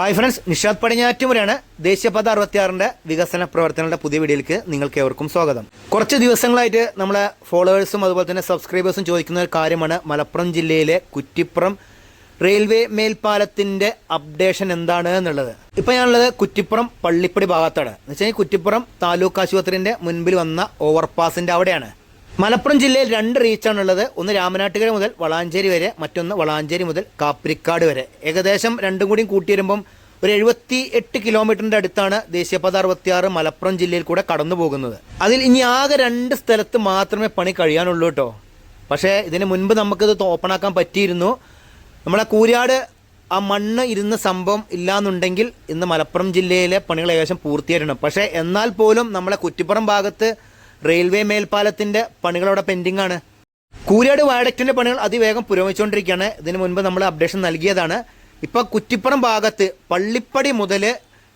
Hi friends Nishad പടിഞ്ഞാറ്റുമുരാണ് ദേശീയപാത അറുപത്തിയാറിന്റെ വികസന പ്രവർത്തനങ്ങളുടെ പുതിയ വീഡിയോയിലേക്ക് നിങ്ങൾക്ക് ഏവർക്കും സ്വാഗതം. കുറച്ച് ദിവസങ്ങളായിട്ട് നമ്മളെ ഫോളോവേഴ്സും അതുപോലെ തന്നെ സബ്സ്ക്രൈബേഴ്സും ചോദിക്കുന്ന ഒരു കാര്യമാണ്. മലപ്പുറം ജില്ലയിലെ കുറ്റിപ്പുറം റെയിൽവേ മേൽപ്പാലത്തിന്റെ അപ്ഡേഷൻ എന്താണ് എന്നുള്ളത്. ഇപ്പൊ ഞാനുള്ളത് കുറ്റിപ്പുറം പള്ളിപ്പടി ഭാഗത്താണ്. എന്ന് വെച്ചാൽ കുറ്റിപ്പുറം താലൂക്ക് ആശുപത്രിന്റെ മുൻപിൽ വന്ന ഓവർപാസിന്റെ അവിടെയാണ്. മലപ്പുറം ജില്ലയിൽ രണ്ട് റീച്ചാണുള്ളത്. ഒന്ന് രാമനാട്ടുകര മുതൽ വളാഞ്ചേരി വരെ മറ്റൊന്ന് വളാഞ്ചേരി മുതൽ കാപ്രിക്കാട് വരെ. ഏകദേശം രണ്ടും കൂടിയും കൂട്ടി വരുമ്പം ഒരു എഴുപത്തി എട്ട് കിലോമീറ്ററിന്റെ അടുത്താണ് ദേശീയപാത അറുപത്തിയാറ് മലപ്പുറം ജില്ലയിൽ കൂടെ കടന്നു പോകുന്നത്. അതിൽ ഇനി ആകെ രണ്ട് സ്ഥലത്ത് മാത്രമേ പണി കഴിയാനുള്ളൂ കേട്ടോ. പക്ഷേ ഇതിന് മുൻപ് നമുക്കിത് ഓപ്പണാക്കാൻ പറ്റിയിരുന്നു. നമ്മളെ കൂരിയാട് ആ മണ്ണ് ഇരുന്ന സംഭവം ഇല്ലാന്നുണ്ടെങ്കിൽ ഇന്ന് മലപ്പുറം ജില്ലയിലെ പണികൾ ഏകദേശം പൂർത്തിയായിട്ടുണ്ട്. പക്ഷേ എന്നാൽ പോലും നമ്മളെ കുറ്റിപ്പുറം ഭാഗത്ത് റെയിൽവേ മേൽപ്പാലത്തിന്റെ പണികൾ അവിടെ പെൻഡിംഗ് ആണ്. കൂരാട് വയഡക്റ്റിന്റെ പണികൾ അതിവേഗം പുരോഗമിച്ചുകൊണ്ടിരിക്കുകയാണ്. ഇതിനു മുൻപ് നമ്മൾ അപ്ഡേഷൻ നൽകിയതാണ്. ഇപ്പൊ കുറ്റിപ്പുറം ഭാഗത്ത് പള്ളിപ്പടി മുതൽ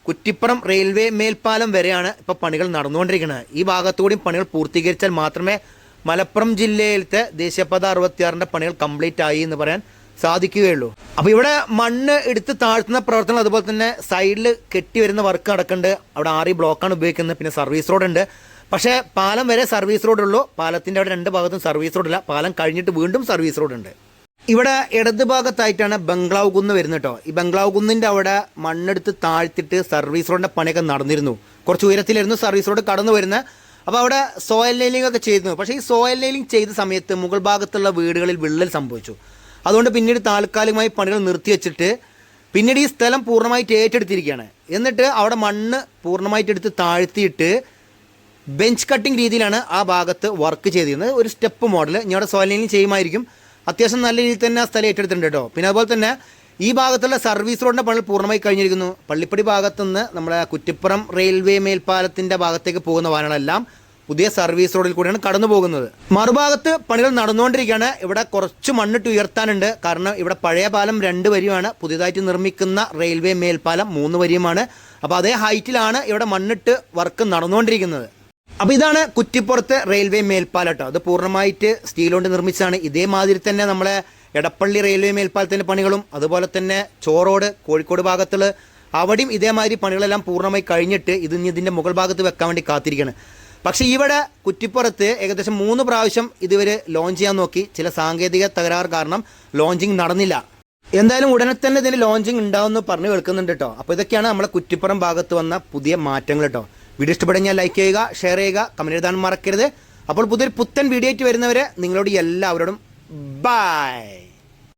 കുറ്റിപ്പുറം റെയിൽവേ മേൽപ്പാലം വരെയാണ് ഇപ്പൊ പണികൾ നടന്നുകൊണ്ടിരിക്കുന്നത്. ഈ ഭാഗത്തുകൂടി പണികൾ പൂർത്തീകരിച്ചാൽ മാത്രമേ മലപ്പുറം ജില്ലയിലത്തെ ദേശീയപാത അറുപത്തിയാറിന്റെ പണികൾ കംപ്ലീറ്റ് ആയി എന്ന് പറയാൻ സാധിക്കുകയുള്ളൂ. അപ്പോൾ ഇവിടെ മണ്ണ് എടുത്ത് താഴ്ത്തുന്ന പ്രവർത്തനം അതുപോലെ തന്നെ സൈഡിൽ കെട്ടി വരുന്ന വർക്ക് നടക്കുന്നുണ്ട്. അവിടെ ആറി ബ്ലോക്കാണ് ഉപയോഗിക്കുന്നത്. പിന്നെ സർവീസ് റോഡ് ഉണ്ട്. പക്ഷേ പാലം വരെ സർവീസ് റോഡുള്ളൂ. പാലത്തിന്റെ അവിടെ രണ്ട് ഭാഗത്തും സർവീസ് റോഡില്ല. പാലം കഴിഞ്ഞിട്ട് വീണ്ടും സർവീസ് റോഡുണ്ട്. ഇവിടെ ഇടത് ഭാഗത്തായിട്ടാണ് ബംഗ്ലാവ് കുന്ന് വരുന്നത് കേട്ടോ ഈ ബംഗ്ലാവ് കുന്നിന്റെ അവിടെ മണ്ണെടുത്ത് താഴ്ത്തിട്ട് സർവീസ് റോഡിന്റെ പണിയൊക്കെ നടന്നിരുന്നു. കുറച്ച് ഉയരത്തിലായിരുന്നു സർവീസ് റോഡ് കടന്നു വരുന്നത്. അപ്പോൾ അവിടെ സോയിൽ നെയിലിംഗ് ഒക്കെ ചെയ്തിരുന്നു. പക്ഷേ ഈ സോയിൽ നെയിലിംഗ് ചെയ്ത സമയത്ത് മുകൾ ഭാഗത്തുള്ള വീടുകളിൽ വിള്ളൽ സംഭവിച്ചു. അതുകൊണ്ട് പിന്നീട് താൽക്കാലികമായി പണികൾ നിർത്തിവെച്ചിട്ട് പിന്നീട് ഈ സ്ഥലം പൂർണമായിട്ട് ഏറ്റെടുത്തിരിക്കുകയാണ്. എന്നിട്ട് അവിടെ മണ്ണ് പൂർണമായിട്ട് എടുത്ത് താഴ്ത്തിയിട്ട് ബെഞ്ച് കട്ടിംഗ് രീതിയിലാണ് ആ ഭാഗത്ത് വർക്ക് ചെയ്തിരുന്നത്. ഒരു സ്റ്റെപ്പ് മോഡൽ അവിടെ സോയിലിംഗ് ചെയ്യുമായിരിക്കും. അത്യാവശ്യം നല്ല രീതിയിൽ തന്നെ ആ സ്ഥലം ഏറ്റെടുത്തിട്ടുണ്ട് കേട്ടോ. പിന്നെ അതുപോലെ തന്നെ ഈ ഭാഗത്തുള്ള സർവീസ് റോഡിന്റെ പണി പൂർണമായി കഴിഞ്ഞിരിക്കുന്നു. പള്ളിപ്പടി ഭാഗത്തുനിന്ന് നമ്മുടെ കുറ്റിപ്പുറം റെയിൽവേ മേൽപ്പാലത്തിന്റെ ഭാഗത്തേക്ക് പോകുന്ന വാഹനങ്ങളെല്ലാം പുതിയ സർവീസ് റോഡിൽ കൂടിയാണ് കടന്നു പോകുന്നത്. മറുഭാഗത്ത് പണികൾ നടന്നുകൊണ്ടിരിക്കുകയാണ്. ഇവിടെ കുറച്ച് മണ്ണിട്ട് ഉയർത്താനുണ്ട്. കാരണം ഇവിടെ പഴയ പാലം രണ്ട് വരിയുമാണ്. പുതിയതായിട്ട് നിർമ്മിക്കുന്ന റെയിൽവേ മേൽപ്പാലം മൂന്ന് വരിയുമാണ്. അപ്പോൾ അതേ ഹൈറ്റിലാണ് ഇവിടെ മണ്ണിട്ട് വർക്ക് നടന്നുകൊണ്ടിരിക്കുന്നത്. അപ്പോൾ ഇതാണ് കുറ്റിപ്പുറത്തെ റെയിൽവേ മേൽപ്പാലം കേട്ടോ അത് പൂർണമായിട്ട് സ്റ്റീൽ കൊണ്ട് നിർമ്മിച്ചാണ് ഇതേമാതിരി തന്നെ നമ്മളെ എടപ്പള്ളി റെയിൽവേ മേൽപ്പാലത്തിന്റെ പണികളും അതുപോലെ തന്നെ ചോറോട് കോഴിക്കോട് ഭാഗത്തുള്ള അവിടെയും ഇതേമാതിരി പണികളെല്ലാം പൂർണമായി കഴിഞ്ഞിട്ട് ഇത് ഇനി മുകൾ ഭാഗത്ത് വെക്കാൻ വേണ്ടി കാത്തിരിക്കുകയാണ് പക്ഷേ ഇവിടെ കുറ്റിപ്പുറത്ത് ഏകദേശം മൂന്ന് പ്രാവശ്യം ഇതുവരെ ലോഞ്ച് ചെയ്യാൻ നോക്കി. ചില സാങ്കേതിക തകരാറ് കാരണം ലോഞ്ചിങ് നടന്നില്ല. എന്തായാലും ഉടനെ തന്നെ ഇതിന് ലോഞ്ചിങ് ഉണ്ടാവുമെന്ന് പറഞ്ഞു കേൾക്കുന്നുണ്ട് കേട്ടോ. അപ്പോൾ ഇതൊക്കെയാണ് നമ്മളെ കുറ്റിപ്പുറം ഭാഗത്ത് വന്ന പുതിയ മാറ്റങ്ങൾ കേട്ടോ. വീഡിയോ ഇഷ്ടപ്പെടുന്ന ലൈക്ക് ചെയ്യുക ഷെയർ ചെയ്യുക കമന്റ് എഴുതാൻ മറക്കരുത്. അപ്പോൾ പുതിയൊരു പുത്തൻ വീഡിയോ ആയിട്ട് വരുന്നവരെ നിങ്ങളോട് എല്ലാവരോടും ബൈ